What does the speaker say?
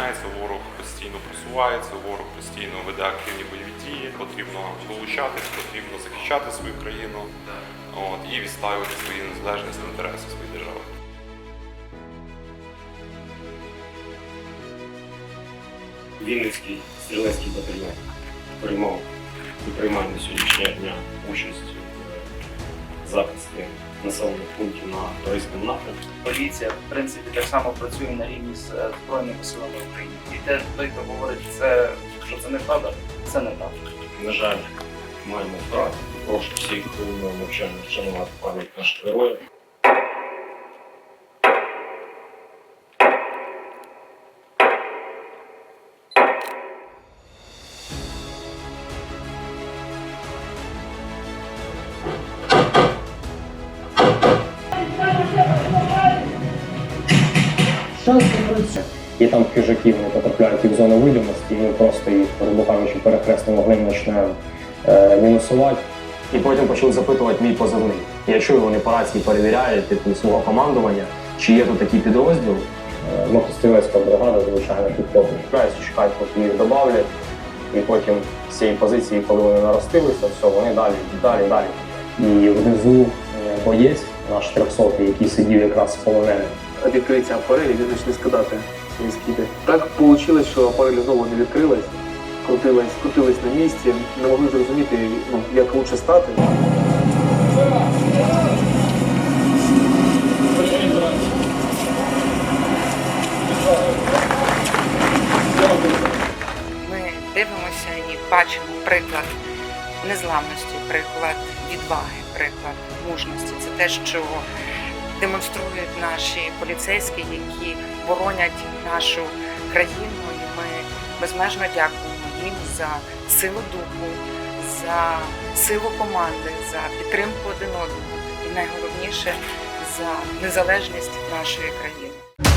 міняється, ворог постійно просувається, ворог постійно веде активні бойові дії. Потрібно долучатись, потрібно захищати свою країну от, і відставити свої незалежність інтереси своєї держави. Вінницький стрілецький батальйон приймав і приймав на сьогоднішнього дня участь захисті населених пунктів на Торійському напрямку. поліція в принципі так само працює на рівні з е, збройними силами України. І те, той, хто говорить, це що це неправда, це неправда. На жаль, маємо втрати. Прошу всіх навчання вшанувати пам'ять наших героїв. І там хижаки вони потрапляють і в зону видимості, і ми просто їх, грубо кажучи, перехресним вогнем починаємо е, мінусувати. І потім почали запитувати мій позивний. Я чую, вони по рації перевіряють типу, свого командування, чи є тут такий підрозділ. Е, Мотострілецька бригада, звичайно, підходить. Чекають, чекають, поки їх додавлять. І потім з цієї позиції, коли вони наростилися, все, вони далі, далі, далі. І внизу е, боєць, наш 300 який сидів якраз полоненим. Відкриття апарелі, вони почали скидати свої скиди. Так вийшло, що апарель знову не відкрилась, крутилась, крутилась на місці, не могли зрозуміти, ну, як краще стати. Ми дивимося і бачимо приклад незламності, приклад відваги, приклад мужності. Це те, що демонструють наші поліцейські, які боронять нашу країну. І ми безмежно дякуємо їм за силу духу, за силу команди, за підтримку один одного і найголовніше за незалежність нашої країни.